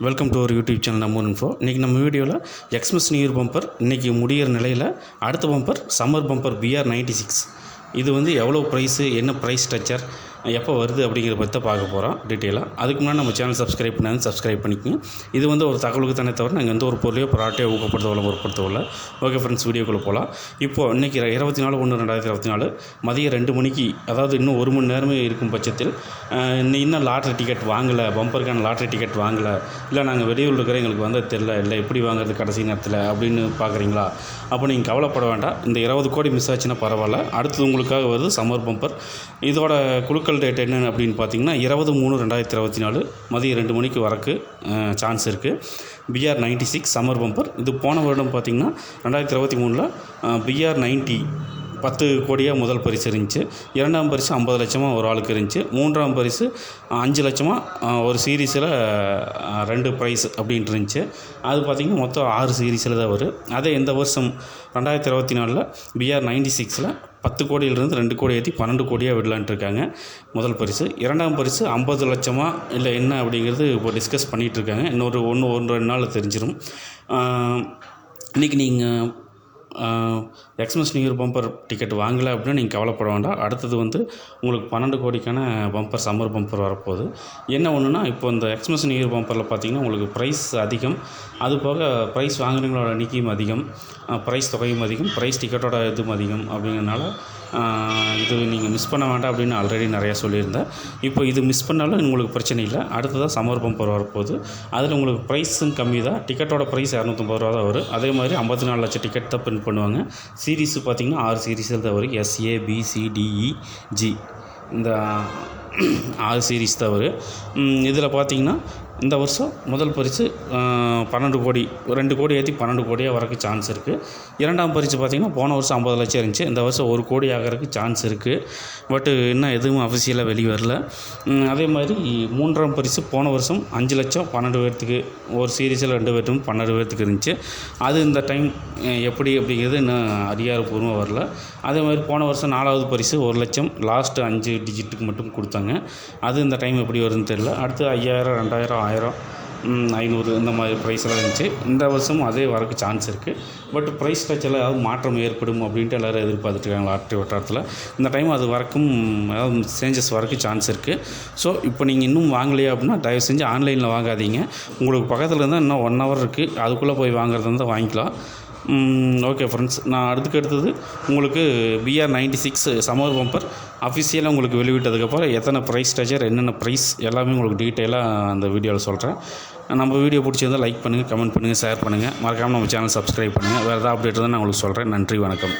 Welcome to ஒரு YouTube channel number info இன்றைக்கி நம்ம வீடியோவில் எக்ஸ்மஸ் நியூ இயர் பம்பர் இன்றைக்கி முடிகிற நிலையில் அடுத்த bumper summer bumper BR ninety six இது வந்து எவ்வளோ ப்ரைஸு என்ன ப்ரைஸ் ஸ்ட்ரக்சர் எப்போ வருது அப்படிங்கிறத பற்றி பார்க்க போகிறோம் டீட்டெயிலாக அதுக்கு முன்னாடி நம்ம சேனல் சப்ஸ்கிரைப் பண்ணாலும் சப்ஸ்கிரைப் பண்ணிக்கோங்க. இது வந்து ஒரு தகவலுக்கு தானே தவிர நாங்கள் எந்த ஒரு பொருளையோ ப்ராடக்டையோ ஊக்கப்படுத்தவில்லை விளம்பரப்படுத்தவில்லை ஓகே ஃப்ரெண்ட்ஸ் வீடியோக்குள்ளே போகலாம் இப்போது இன்றைக்கி இருபத்தி நாலு ஒன்று ரெண்டாயிரத்தி இருபத்தி நாலு. மதியம் ரெண்டு மணிக்கு அதாவது இன்னும் ஒரு மணி நேரமே இருக்கும் பட்சத்தில் இன்னும் லாட்ரி டிக்கெட் வாங்கலை பம்பருக்கான லாட்ரி டிக்கெட் வாங்கலை. இல்லை நாங்கள் வெளியூரில் இருக்கிற எங்களுக்கு வந்தது தெரில இல்லை எப்படி வாங்குறது கடைசி நேரத்தில் அப்படின்னு பார்க்குறீங்களா? அப்போ நீங்கள் கவலைப்பட வேண்டாம். இந்த இருபது கோடி மிஸ் ஆச்சுன்னா பரவாயில்ல. அடுத்தது உங்களுக்காக வருது சம்மர் பம்பர் இதோட குழுக்கள் டேட் என்னென்னு அப்படின்னு பார்த்தீங்கன்னா இருபது மூணு ரெண்டாயிரத்தி இருபத்தி நாலு மதியம் ரெண்டு மணிக்கு வரக்கு சான்ஸ் இருக்குது BR ninety six summer bumper இது போன வருடம் பார்த்தீங்கன்னா ரெண்டாயிரத்தி இருபத்தி மூணில் பிஆர் நைன்ட்டி பத்து கோடியாக முதல் பரிசு இருந்துச்சு. இரண்டாம் பரிசு ஐம்பது லட்சமாக ஒரு ஆளுக்கு இருந்துச்சு. மூன்றாம் பரிசு அஞ்சு லட்சமாக ஒரு சீரீஸில் ரெண்டு ப்ரைஸ் அப்படின்ட்டு இருந்துச்சு. அது பார்த்திங்கன்னா மொத்தம் ஆறு சீரீஸில் தான் வரும். அதே இந்த வருஷம் ரெண்டாயிரத்தி இருபத்தி நாலில் பிஆர் நைன்டி சிக்ஸில் பத்து கோடியிலிருந்து ரெண்டு கோடி ஏற்றி பன்னெண்டு கோடியாக விடலான்ட்டு இருக்காங்க முதல் பரிசு. இரண்டாம் பரிசு ஐம்பது லட்சமாக இல்லை என்ன அப்படிங்கிறது இப்போ டிஸ்கஸ் பண்ணிகிட்டு இருக்காங்க. இன்னொரு ஒன்று ஒன்று ரெண்டு நாளில் தெரிஞ்சிடும் இன்றைக்கி நீங்கள் Xmas new year bumper ticket வாங்கலை அப்படின்னா நீங்கள் கவலைப்பட வேண்டாம். அடுத்தது வந்து உங்களுக்கு பன்னெண்டு கோடிக்கான பம்பர் சம்மர் பம்பர் வரப்போகுது. என்ன ஒன்றுனா இப்போ இந்த எக்ஸ்மஸ் நியூ இயர் பம்பரில் பார்த்தீங்கன்னா உங்களுக்கு ப்ரைஸ் அதிகம். அது போக ப்ரைஸ் வாங்குறவங்களோட எண்ணிக்கையும் அதிகம். ப்ரைஸ் தொகையும் அதிகம். ப்ரைஸ் டிக்கெட்டோட இதுவும் அதிகம். அப்படிங்கிறனால இது நீங்கள் மிஸ் பண்ண வேண்டாம் அப்படின்னு ஆல்ரெடி நிறையா சொல்லியிருந்தேன். இப்போ இது மிஸ் பண்ணாலும் உங்களுக்கு பிரச்சனை இல்லை. அடுத்ததாக சம்மர் பம்பர் வரப்போகுது. அதில் உங்களுக்கு ப்ரைஸும் கம்மி தான். டிக்கெட்டோட ப்ரைஸ் இரநூத்தம்பது ரூபா தான் வரும். அதே மாதிரி ஐம்பத்தி நாலு லட்சம் டிக்கெட் தான் பிரிண்ட் பண்ணுவாங்க. சீரீஸ் பார்த்தீங்கன்னா ஆறு சீரீஸில் தான் வரும். எஸ்ஏ பிசிடிஇ ஜி இந்த ஆறு சீரீஸ் தான் வரும். இதில் பார்த்தீங்கன்னா இந்த வருஷம் முதல் பரிசு பன்னெண்டு கோடி ரெண்டு கோடி ஏற்றி பன்னெண்டு கோடியாக வரக்கு சான்ஸ் இருக்குது இரண்டாம் பரிசு பார்த்திங்கன்னா போன வருஷம் ஐம்பது லட்சம் இருந்துச்சு. இந்த வருஷம் ஒரு கோடி ஆகிறதுக்கு சான்ஸ் இருக்குது பட்டு இன்னும் எதுவும் அஃபிஷியலாக வெளியே வரல அதே மாதிரி மூன்றாம் பரிசு போன வருஷம் அஞ்சு லட்சம் பன்னெண்டு பேர்த்துக்கு ஒரு சீரீஸில் ரெண்டு பேர்த்துக்கும் பன்னெண்டு பேர்த்துக்கு இருந்துச்சு. அது இந்த டைம் எப்படி அப்படிங்கிறது இன்னும் அதிகாரப்பூர்வமாக வரல. அதே மாதிரி போன வருஷம் நாலாவது பரிசு ஒரு லட்சம் லாஸ்ட்டு அஞ்சு டிஜிட்டுக்கு மட்டும் கொடுத்தாங்க. அது இந்த டைம் எப்படி வருதுன்னு தெரியல. அடுத்து ஐயாயிரம் ரெண்டாயிரம் ஆயிரம் ஐநூறு இந்த மாதிரி ப்ரைஸ் எல்லாம் இருந்துச்சு. இந்த வருஷமும் அதே வரக்கு சான்ஸ் இருக்குது பட் ப்ரைஸ் ஸ்ட்ரக்சரில் ஏதாவது மாற்றம் ஏற்படும் அப்படின்ட்டு எல்லோரும் எதிர்பார்த்துட்ருக்காங்க ஆர்டி வட்டாரத்தில். இந்த டைம் அது வரைக்கும் ஏதாவது சேஞ்சஸ் வரக்கு சான்ஸ் இருக்குது ஸோ இப்போ நீங்கள் இன்னும் வாங்கலையா அப்படின்னா தயவு செஞ்சு ஆன்லைனில் வாங்காதீங்க. உங்களுக்கு பக்கத்தில் இருந்தால் இன்னும் ஒன் ஹவர் இருக்குது அதுக்குள்ளே போய் வாங்குறதா இருந்தால் வாங்கிக்கலாம். ஓகே ஃப்ரெண்ட்ஸ் நான் அடுத்துக்கு அடுத்தது உங்களுக்கு BR ninety six summer bumper அஃபிஷியலாக உங்களுக்கு வெளிவிட்டதுக்கப்புறம் எத்தனை ப்ரைஸ் ஸ்ட்ரக்சர் என்னென்ன ப்ரைஸ் எல்லாமே உங்களுக்கு டீட்டெயிலாக அந்த வீடியோவில் சொல்கிறேன் நம்ம வீடியோ பிடிச்சிருந்தால் லைக் பண்ணுங்கள் கமெண்ட் பண்ணுங்கள் ஷேர் பண்ணுங்கள் மறக்காமல் நம்ம சேனல் சப்ஸ்கிரைப் பண்ணுங்கள் வேறு ஏதாவது அப்டேட் தான் நான் உங்களுக்கு சொல்கிறேன் நன்றி வணக்கம்.